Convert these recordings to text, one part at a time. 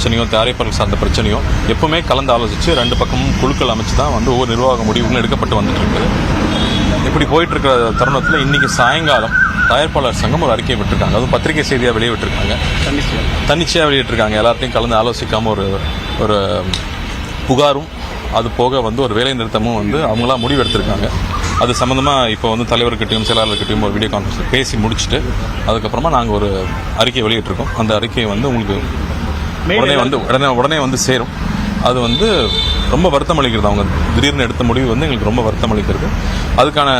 பிரச்சனையும் தயாரிப்பாளர்கள் சார்ந்த பிரச்சனையும் எப்பவுமே கலந்து ஆலோசித்து ரெண்டு பக்கமும் குழுக்கள் அமைச்சு தான் வந்து ஒவ்வொரு நிர்வாக முடிவுகளும் எடுக்கப்பட்டு வந்துட்டு இருக்குது இப்படி போயிட்டு இருக்கிற தருணத்தில் இன்னைக்கு சாயங்காலம் தயாரிப்பாளர் சங்கம் ஒரு அறிக்கை விட்டுருக்காங்க. அதுவும் பத்திரிகை செய்தியாக வெளியே விட்டுருக்காங்க. தன்னிச்சையாக வெளியிட்டிருக்காங்க. எல்லாத்தையும் கலந்து ஆலோசிக்காமல் ஒரு ஒரு புகாரும் அது போக வந்து ஒரு வேலை நிறுத்தமும் வந்து அவங்களா முடிவு எடுத்திருக்காங்க. அது சம்மந்தமாக இப்போ வந்து தலைவர்கிட்டையும் செயலாளர்கிட்டையும் ஒரு வீடியோ கான்ஃபரன்ஸ் பேசி முடிச்சுட்டு அதுக்கப்புறமா நாங்கள் ஒரு அறிக்கை வெளியிட்டிருக்கோம். அந்த அறிக்கையை வந்து உங்களுக்கு உடனே வந்து உடனே உடனே வந்து சேரும். அது வந்து ரொம்ப வருத்தம் அளிக்கிறது. அவங்க திடீர்னு எடுத்த முடிவு வந்து எங்களுக்கு ரொம்ப வருத்தம் அளிக்கிறது. அதுக்கான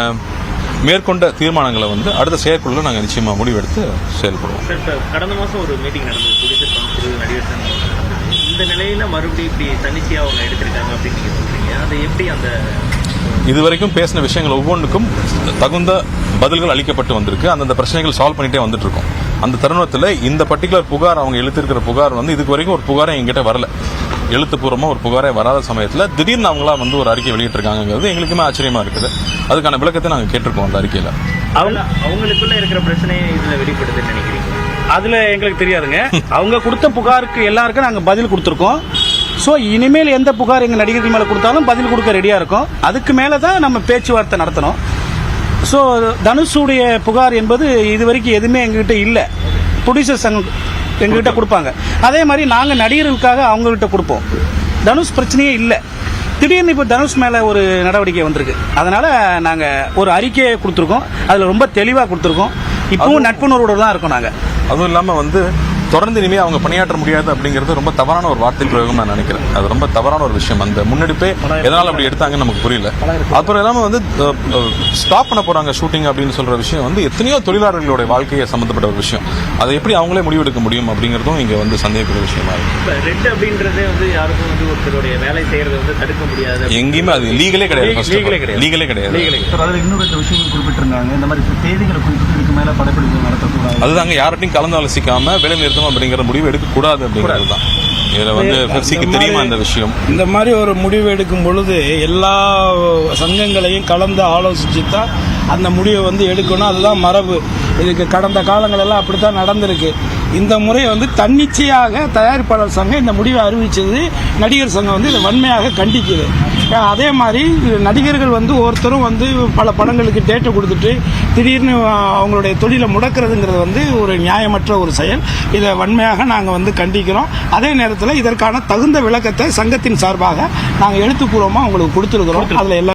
மேற்கொண்ட தீர்மானங்களை வந்து அடுத்த செயற்குழுல நாங்கள் நிச்சயமாக முடிவெடுத்து செயல்படுவோம். கடந்த மாதம் ஒரு மீட்டிங் நடந்தது. நடிகர் இந்த நிலையில மறுபடியும் இப்படி தன்னிச்சையாக அவங்க எடுத்திருக்காங்க அப்படின்னு நீங்கள் சொல்றீங்க. அது எப்படி அந்த இதுவரைக்கும் பேசின விஷயங்கள் ஒவ்வொன்றுக்கும் தகுந்த பதில்கள் அளிக்கப்பட்டு வந்திருக்கு. அந்தந்த பிரச்சனைகள் சால்வ் பண்ணிட்டே வந்துட்டு இருக்கோம். அந்த தருணத்தில் இந்த பர்டிகுலர் புகார் அவங்க எழுத்திருக்கிற புகார் வந்து இதுக்கு வரைக்கும் ஒரு புகாரே எங்கிட்ட வரல. எழுத்துப்பூர்வமாக ஒரு புகாரே வராத சமயத்தில் திடீர்னு அவங்களா வந்து ஒரு அறிக்கை வெளியிட்டிருக்காங்கிறது எங்களுக்குமே ஆச்சரியமா இருக்குது. அதுக்கான விளக்கத்தை நாங்கள் கேட்டிருக்கோம் அந்த அறிக்கையில். அவங்க அவங்களுக்குள்ள இருக்கிற பிரச்சனையை இதுல வெளிப்படுதுன்னு நினைக்கிறீங்க? அதுல எங்களுக்கு தெரியாதுங்க. அவங்க கொடுத்த புகாருக்கு எல்லாருக்கும் நாங்க பதில் கொடுத்துருக்கோம். ஸோ இனிமேல் எந்த புகார் எங்க நடிகர்கள் மேல கொடுத்தாலும் பதில் கொடுக்க ரெடியா இருக்கோம். அதுக்கு மேல தான் நம்ம பேச்சுவார்த்தை நடத்தணும். ஸோ தனுஷுடைய புகார் என்பது இது வரைக்கும் எதுவுமே எங்ககிட்ட இல்லை. ப்ரொடியூசர் சங்கம் எங்ககிட்ட கொடுப்பாங்க. அதே மாதிரி நாங்கள் நடிகர்களுக்காக அவங்ககிட்ட கொடுப்போம். தனுஷ் பிரச்சனையே இல்லை. திடீர்னு இப்போ தனுஷ் மேலே ஒரு நடவடிக்கை வந்திருக்கு. அதனால நாங்கள் ஒரு அறிக்கையை கொடுத்துருக்கோம். அதில் ரொம்ப தெளிவாக கொடுத்துருக்கோம். இப்பவும் நட்புணர்வோடு தான் இருக்கோம் நாங்கள் அதுவும் இல்லாமல் வந்து தொடர்ந்து இனிமேல் அவங்க பணியாற்ற முடியாது அப்படிங்கிறது ரொம்ப தவறான ஒரு வார்த்தை பிரயோகம் நான் நினைக்கிறேன். அது ரொம்ப தவறான ஒரு விஷயம். அந்த முன்னெடுப்பே எதனால் அப்படி எடுத்தாங்கன்னு நமக்கு புரியல. அப்புறம் இல்லாமல் வந்து ஸ்டாப் பண்ண போறாங்க ஷூட்டிங் அப்படின்னு சொல்ற விஷயம் வந்து எத்தனையோ தொழிலாளர்களுடைய வாழ்க்கையை சம்மந்தப்பட்ட ஒரு விஷயம். அதை எப்படி அவங்களே முடிவெடுக்க முடியும் அப்படிங்கிறதும் இங்கே வந்து சந்தேகக்கூடிய விஷயமா இருக்கு. ரெட் அப்படின்றதே வந்து யாருக்கும் வந்து ஒருத்தருடைய வேலை செய்யறதை வந்து தடுக்க முடியாது. எங்கேயுமே அது லீகலே கிடையாது. லீகலே கிடையாது. லீகலே கிடையாது. சார் அதில் இன்னும் ரெண்டு விஷயங்கள் குறிப்பிட்டிருந்தாங்க. இந்த மாதிரி தேதிகளை குறிப்பிட்டு இதுக்கு மேலே படப்பிடிப்பு நடத்தக்கூடாது. அதுதாங்க யார்கிட்டையும் கலந்து ஆலோசிக்காம வேலை நிறுத்தம் அப்படிங்கிற முடிவு எடுக்கக்கூடாது அப்படிங்கிறது தான். இதுல வந்து பெப்சிக்கு தெரியுமா இந்த விஷயம்? இந்த மாதிரி ஒரு முடிவு எடுக்கும் பொழுது எல்லா சங்கங்களையும் கலந்து ஆலோசிச்சு தான் அந்த முடிவை வந்து எடுக்கணும். அதுதான் மரபு. இதுக்கு கடந்த காலங்களெல்லாம் அப்படி தான் நடந்திருக்கு. இந்த முறை வந்து தன்னிச்சையாக தயாரிப்பாளர் சங்கம் இந்த முடிவை அறிவிச்சது. நடிகர் சங்கம் வந்து இதை வன்மையாக கண்டிக்குது. அதே மாதிரி நடிகர்கள் வந்து ஒருத்தரும் வந்து பல படங்களுக்கு டேட்டை கொடுத்துட்டு திடீர்னு அவங்களுடைய தொழிலை முடக்கிறதுங்கிறது வந்து ஒரு நியாயமற்ற ஒரு செயல். இதை வன்மையாக நாங்கள் வந்து கண்டிக்கிறோம். அதே நேரத்தில் இதற்கான தகுந்த விளக்கத்தை சங்கத்தின் சார்பாக நாங்கள் எழுத்துப்பூர்வமாக உங்களுக்கு கொடுத்துருக்குறோம். அதில் எல்லா